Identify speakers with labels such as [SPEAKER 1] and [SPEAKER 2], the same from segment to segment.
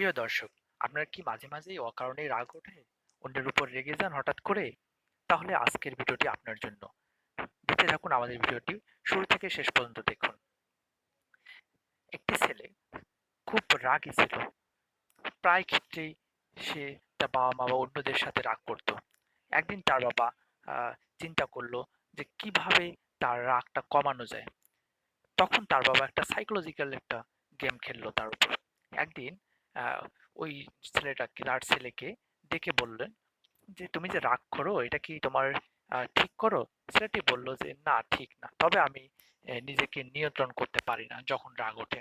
[SPEAKER 1] প্রিয় দর্শক, আপনার কি মাঝে মাঝেই অকারণেই রাগ ওঠে? অন্যের উপর রেগে যান হঠাৎ করে? তাহলে আজকের ভিডিওটি আপনার জন্য। দেখতে থাকুন আমাদের ভিডিওটি শুরু থেকে শেষ পর্যন্ত দেখুন। একটি ছেলে খুব রাগী ছিল। প্রায় ক্ষেত্রেই সে তার বাবা-মা বা অন্যদের সাথে রাগ করত। একদিন তার বাবা চিন্তা করল যে কীভাবে তার রাগটা কমানো যায়। তখন তার বাবা একটা সাইকোলজিক্যাল একটা গেম খেললো তার উপর। একদিন ওই ছেলেটাকে তার ছেলেকে ডেকে বললেন যে, "তুমি যে রাগ করো এটা কি তোমার ঠিক করো?" ছেলেটি বলল যে, "না ঠিক না। তবে আমি নিজেকে নিয়ন্ত্রণ করতে পারি না যখন রাগ ওঠে।"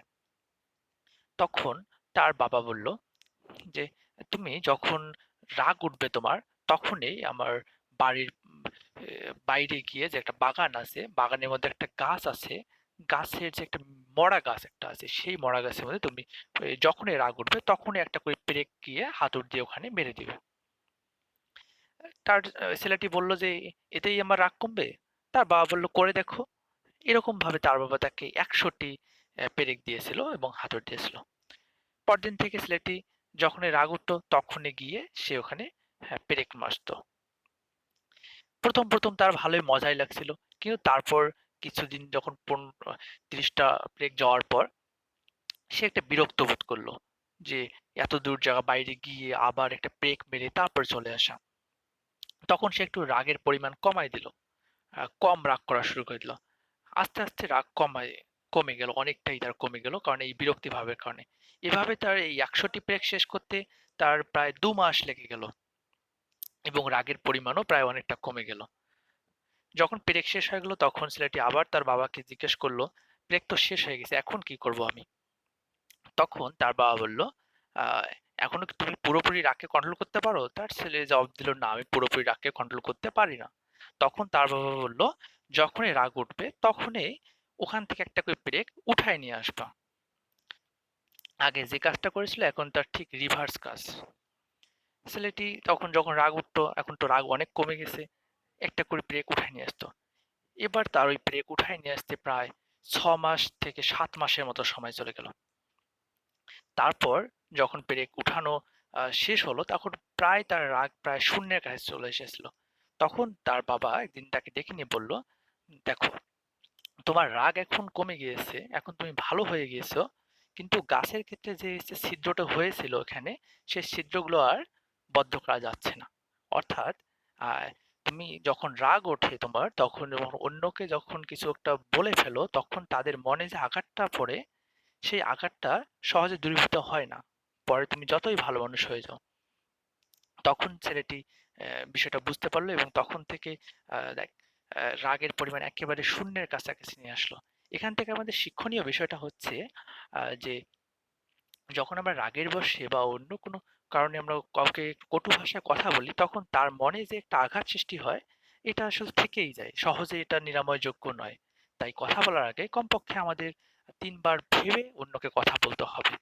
[SPEAKER 1] তখন তার বাবা বলল যে, "তুমি যখন রাগ উঠবে তোমার তখনই আমার বাড়ির বাইরে গিয়ে যে একটা বাগান আছে, বাগানের মধ্যে একটা গাছ আছে, গাছের যে একটা মরা গাছ একটা আছে, সেই মরা গাছের মধ্যে তুমি যখনই রাগ উঠবে তখনই একটা করে পেরেক গিয়ে হাতুড় দিয়ে ওখানে মেরে দিবে।" তার ছেলেটি বলল যে, "এতেই আমার রাগ কমবে?" তার বাবা বলল, "করে দেখো।" এরকমভাবে তার বাবা তাকে ১০০ টি অ্যা পেরেক দিয়েছিল এবং হাতুড়ি দিয়েছিল। পরদিন থেকে ছেলেটি যখনই রাগ উঠতো তখনই গিয়ে সে ওখানে পেরেক মারতো। ১ম, ১ম তার ভালোই মজাই লাগছিল। কিন্তু তারপর কিছুদিন যখন পন আ ৩০ যাওয়ার পর সে একটা বিরক্ত বোধ করল যে এত দূর জায়গা বাইরে গিয়ে আবার একটা পেরেক মেরে তারপর চলে আসা। তখন সে একটু রাগের পরিমাণ কমায় দিল। কম রাগ করা শুরু করে দিল। আস্তে, আস্তে রাগ কমায় কমে গেল। অনেকটাই তার কমে গেল। কারণ এই বিরক্তি ভাবের কারণে। এভাবে তার এই ১০০ টি পেরেক শেষ করতে তার প্রায় দু মাস লেগে গেল। এবং রাগের পরিমাণও প্রায় অনেকটা কমে গেল। যখন পেরেক শেষ হয়ে গেল তখন ছেলেটি আবার তার বাবাকে জিজ্ঞেস করল "পেরেক তো শেষ হয়ে গেছে। এখন কি করব আমি?" তখন তার বাবা বলল, "আ এখনও কি তুমি পুরোপুরি রাগকে কন্ট্রোল করতে পারো?" তার ছেলে জবাব দিল, "না, আমি পুরোপুরি রাগকে কন্ট্রোল করতে পারি না।" তখন তার বাবা বলল, "যখনই রাগ উঠবে তখনই ওখান থেকে একটা করে পেরেক উঠায় নিয়ে আসবা।" আগে যে কাজটা করেছিল এখন তার ঠিক রিভার্স কাজ। ছেলেটি তখন যখন রাগ উঠতো, এখন তো রাগ অনেক কমে গেছে। একটা করে পেরেক উঠায় নিয়ে আসতো। এবার তার ওই পেরেক উঠায় নিয়ে আসতে প্রায় ৬ মাস থেকে ৭ মাসের মতো সময় চলে গেল। তারপর যখন পেরেক উঠানো শেষ হলো তখন প্রায় তার রাগ প্রায় শূন্যের কাছে চলে এসেছিল। তখন তার বাবা একদিন তাকে ডেকে নিয়ে বলল, "দেখো, তোমার রাগ এখন কমে গিয়েছে। এখন তুমি ভালো হয়ে গিয়েছো। কিন্তু গাছের ক্ষেত্রে যে ছিদ্রটা হয়েছিল ওখানে, সেই ছিদ্রগুলো আর বদ্ধ করা যাচ্ছে না। অর্থাৎ তুমি যখন রাগ ওঠে তোমার তখন অন্যকে যখন কিছু একটা বলে ফেলো তখন তাদের মনে যে আঘাতটা পড়ে, সেই আঘাতটা সহজে দূরীভূত হয় না। পরে তুমি যতই ভালো মানুষ হয়ে যাও। তখন ছেলেটি বিষয়টা বুঝতে পারল এবং তখন থেকে দেখ রাগের পরিমাণ একেবারে শূন্যের কাছাকাছি নিয়ে আসলো। এখান থেকে আমাদের শিক্ষণীয় বিষয়টা হচ্ছে যে যখন আমরা রাগের বসে বা অন্য কোনো কারণে আমরা কাউকে কটু ভাষায় কথা বলি, তখন তার মনে যে একটা আঘাত সৃষ্টি হয়, এটা আসলে থেকেই যায়। সহজে এটা নিরাময়যোগ্য নয়। তাই কথা বলার আগে কমপক্ষে আমাদের তিনবার ভেবে অন্যকে কথা বলতে হবে।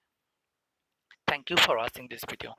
[SPEAKER 1] Thank you for watching this video.